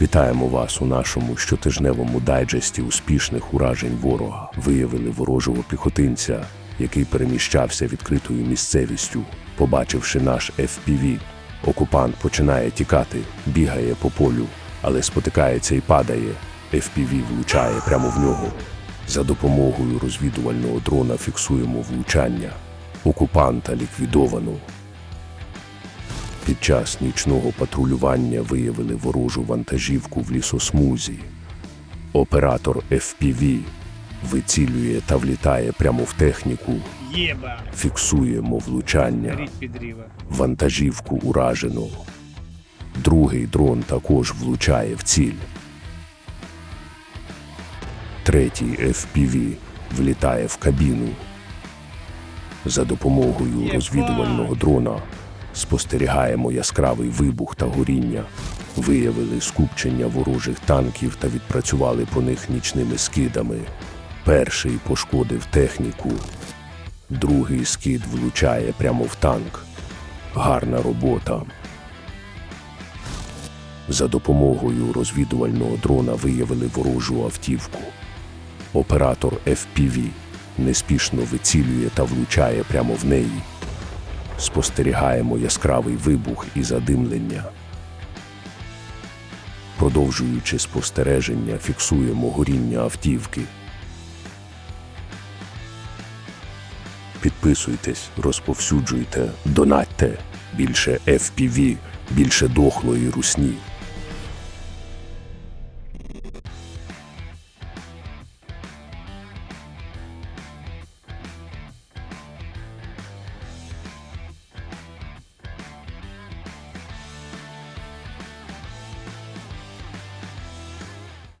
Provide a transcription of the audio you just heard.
Вітаємо вас у нашому щотижневому дайджесті успішних уражень ворога. Виявили ворожого піхотинця, який переміщався відкритою місцевістю. Побачивши наш FPV, окупант починає тікати, бігає по полю, але спотикається і падає. FPV влучає прямо в нього. За допомогою розвідувального дрона фіксуємо влучання. Окупанта ліквідовано. Під час нічного патрулювання виявили ворожу вантажівку в лісосмузі. Оператор FPV вицілює та влітає прямо в техніку, Єба! фіксуємо влучання. Вантажівку уражено. Другий дрон також влучає в ціль. Третій FPV влітає в кабіну. За допомогою розвідувального дрона спостерігаємо яскравий вибух та горіння. Виявили скупчення ворожих танків та відпрацювали по них нічними скидами. Перший пошкодив техніку, Другий скид влучає прямо в танк. Гарна робота. За допомогою розвідувального дрона виявили ворожу автівку. Оператор FPV неспішно вицілює та влучає прямо в неї. Спостерігаємо яскравий вибух і задимлення. Продовжуючи спостереження, фіксуємо горіння автівки. Підписуйтесь, розповсюджуйте, донатьте. Більше FPV, більше дохлої русні.